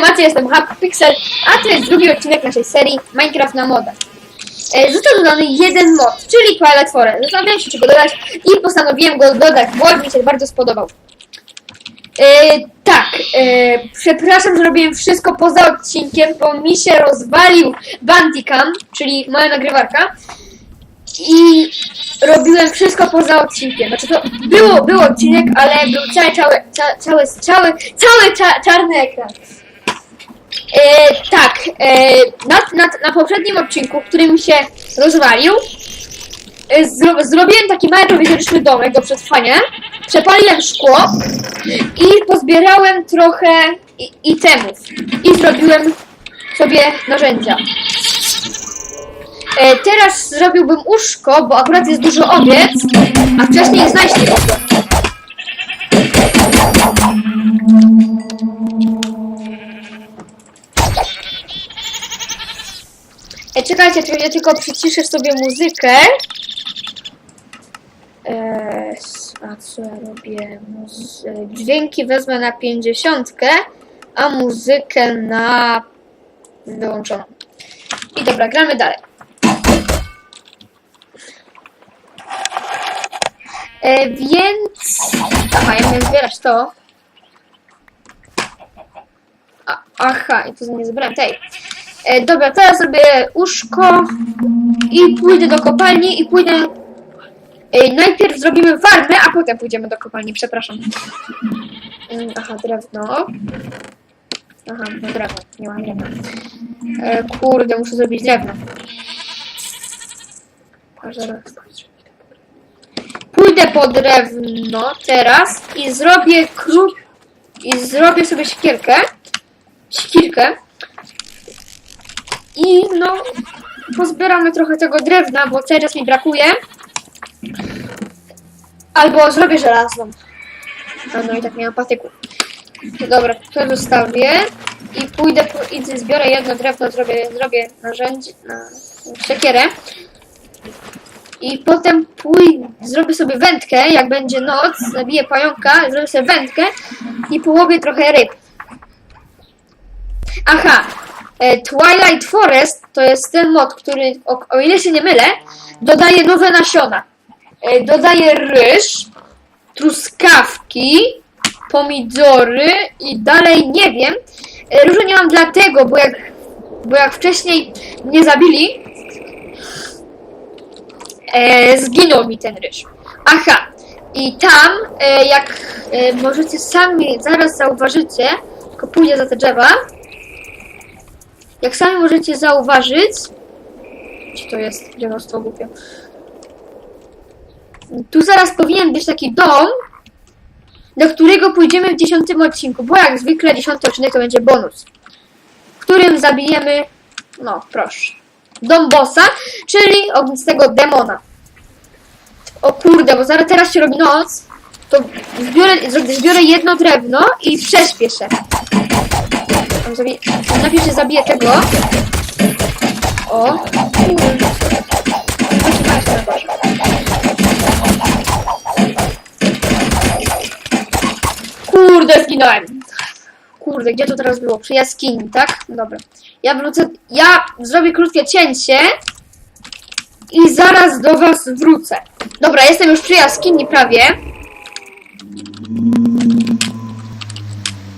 macie, jestem HappyPixel, a to jest drugi odcinek naszej serii Minecraft na modach. E, Został dodany jeden mod, czyli Twilight Forest. Zastanawiałem się, czy go dodać i postanowiłem go dodać, bo mi się bardzo spodobał. E, tak, e, przepraszam, że robiłem wszystko poza odcinkiem, bo mi się rozwalił Bandicam, czyli moja nagrywarka. I robiłem wszystko poza odcinkiem. Znaczy to było, był odcinek, ale był cały, cały, ca- cały, cały, cały cza, czarny ekran. E, tak, e, na, na, na poprzednim odcinku, który mi się rozwalił, e, zro, zrobiłem taki mały prowizoryczny domek do przetrwania, przepaliłem szkło i pozbierałem trochę itemów. I zrobiłem sobie narzędzia. E, teraz zrobiłbym łóżko, bo akurat jest dużo owiec, a wcześniej znaleźć nie czekajcie, czekajcie, tylko przyciszę sobie muzykę. E, a co ja robię? Muzy- dźwięki wezmę na 50, a muzykę na wyłączoną. I dobra, gramy dalej. E, więc... Aha, ja miałem zbierać to. A, aha, i to nie zebrałem tej. E, dobra, teraz zrobię łóżko i pójdę do kopalni i pójdę... E, najpierw zrobimy farmę, a potem pójdziemy do kopalni, przepraszam. Mm, Aha, drewno. Aha, no drewno, nie mam drewna. E, kurde, muszę zrobić drewno. Pójdę po drewno teraz i zrobię krót i zrobię sobie siekierkę. Siekierkę. I no, pozbieramy trochę tego drewna, bo cały czas mi brakuje. Albo zrobię żelazną. A no i tak nie mam patyku. Dobra, to zostawię. I pójdę, po, i zbiorę jedno drewno, zrobię, zrobię narzędzie, na siekierę. I potem pój, zrobię sobie wędkę, jak będzie noc, zabiję pająka, zrobię sobie wędkę i połowię trochę ryb. Aha, Twilight Forest to jest ten mod, który, o, o ile się nie mylę, dodaje nowe nasiona. E, dodaje ryż, truskawki, pomidory i dalej nie wiem. E, Różu nie mam dlatego, bo jak, bo jak wcześniej mnie zabili, e, zginął mi ten ryż. Aha, i tam, e, jak e, możecie sami zaraz zauważycie, tylko pójdę za te drzewa, jak sami możecie zauważyć, gdzie to jest dzielostwo głupie, tu zaraz powinien być taki dom, do którego pójdziemy w dziesiątym odcinku, bo jak zwykle dziesiąty odcinek to będzie bonus, w którym zabijemy, no proszę, dom bossa, czyli ognistego demona. O kurde, bo zaraz teraz się robi noc, to zbiorę, zbiorę jedno drewno i prześpię się. Tam zabiję, najpierw się tego. O, kurde. Zginąłem. Kurde, gdzie to teraz było? Przy jaskini, tak? Dobra. Ja wrócę, ja zrobię krótkie cięcie i zaraz do was wrócę. Dobra, jestem już przy jaskini prawie.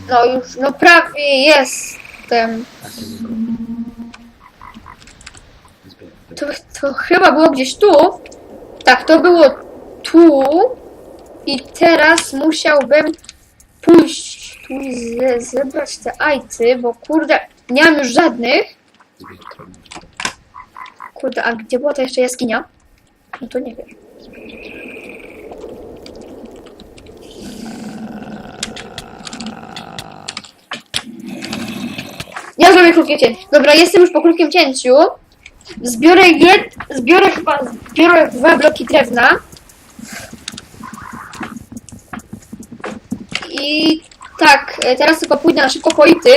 No już, no prawie jestem. To, to chyba było gdzieś tu. Tak, to było tu. I teraz musiałbym pójść tu i ze, zebrać te ajty, bo kurde, nie mam już żadnych. Kurde, a gdzie była to jeszcze jaskinia? No to nie wiem. Krótkie cięcie. Dobra, jestem już po krótkim cięciu. Zbiorę jed... Zbiorę chyba... Zbiorę dwa bloki drewna. I tak, e, teraz tylko pójdę na szybko po ity.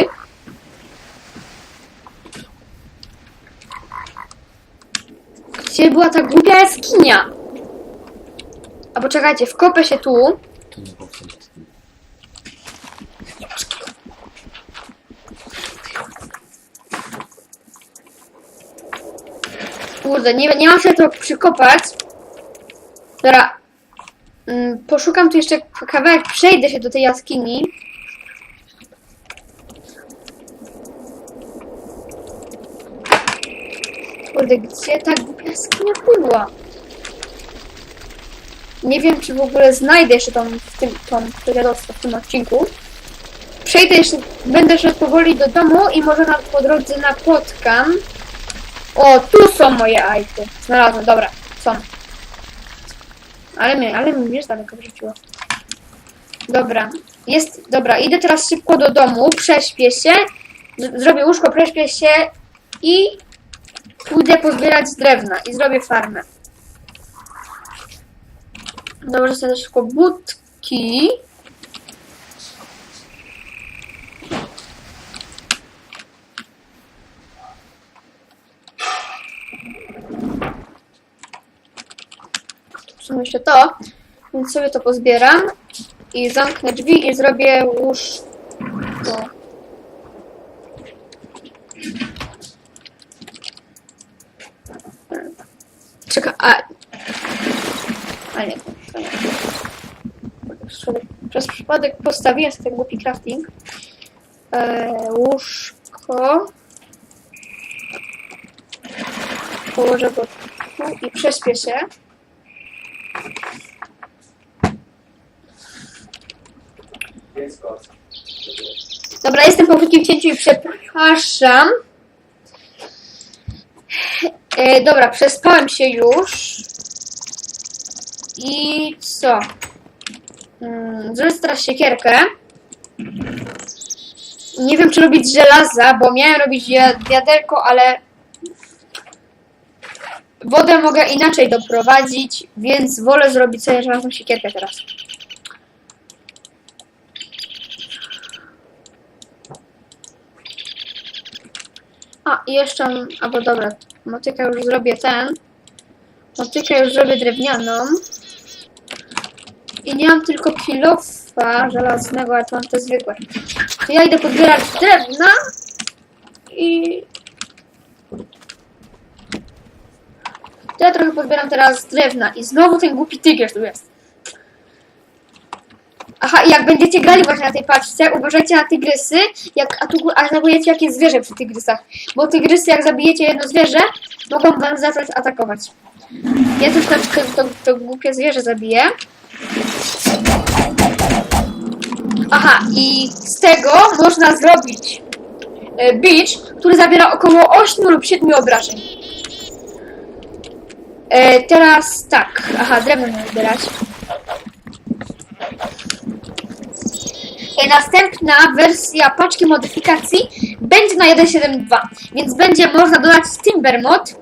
Gdzie była ta głupia jaskinia? A poczekajcie, wkopę się tu. To nie było w tym. Kurde, nie, nie mam się to przykopać. Dobra. Mm, poszukam tu jeszcze kawałek, przejdę się do tej jaskini. Kurde, gdzie ta jaskinia płynęła? Nie wiem, czy w ogóle znajdę jeszcze tą, w tym, tą w tym odcinku. Przejdę jeszcze, będę szedł powoli do domu i może na, po drodze napotkam. O, tu są moje ajty. Znalazłem, dobra, są. Ale mnie, ale mnie jest daleko wrzuciło. Dobra, jest, dobra, idę teraz szybko do domu, prześpię się, zrobię łóżko, prześpię się i pójdę pozbierać z drewna i zrobię farmę. Dobrze, sobie szybko budki. W sumie jeszcze to, więc sobie to pozbieram i zamknę drzwi i zrobię łóżko. Czekaj, a... A nie. Przez przypadek postawiłem sobie głupi crafting. E, łóżko. Położę go tu i prześpię się. Dobra, jestem po krótkim cięciu i przepraszam. E, dobra, przespałem się już. I co? Mm, Zrobię teraz siekierkę. Nie wiem, czy robić żelaza, bo miałem robić wi- wiaderko, ale wodę mogę inaczej doprowadzić, więc wolę zrobić sobie żelazną siekierkę teraz. A, i jeszcze, albo dobra, motykę już zrobię ten. Motykę już zrobię drewnianą. I nie mam tylko kilofa żelaznego, ale to mam te zwykłe. To ja idę podbierać drewna i... To ja trochę podbieram teraz drewna i znowu ten głupi tygiel tu jest. Aha, i jak będziecie grali właśnie na tej paczce, uważajcie na tygrysy, jak ataku- atakujecie jakieś zwierzę przy tygrysach. Bo tygrysy, jak zabijecie jedno zwierzę, mogą wam zacząć atakować. Ja też na przykład to, to głupie zwierzę zabiję. Aha, i z tego można zrobić e, beach, który zabiera około 8 lub 7 obrażeń. E, teraz tak, aha, drewno mam zbierać. E, Następna wersja paczki modyfikacji będzie na 1.7.2, więc będzie można dodać Timber Mod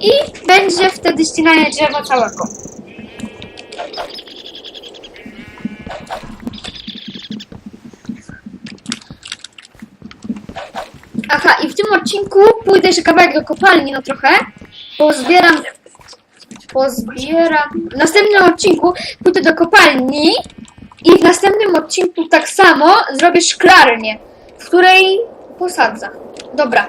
i będzie wtedy ścinanie drzewa całego. Aha, i w tym odcinku pójdę jeszcze kawałek do kopalni, no trochę. Pozbieram. Pozbieram. W następnym odcinku pójdę do kopalni i w następnym odcinku tak samo zrobię szklarnię, w której posadzę. Dobra.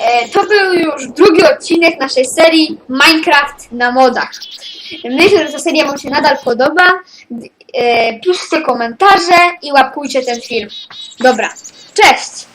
E, to był już drugi odcinek naszej serii Minecraft na modach. Myślę, że ta seria Wam się nadal podoba. E, piszcie komentarze i łapkujcie ten film. Dobra. Cześć!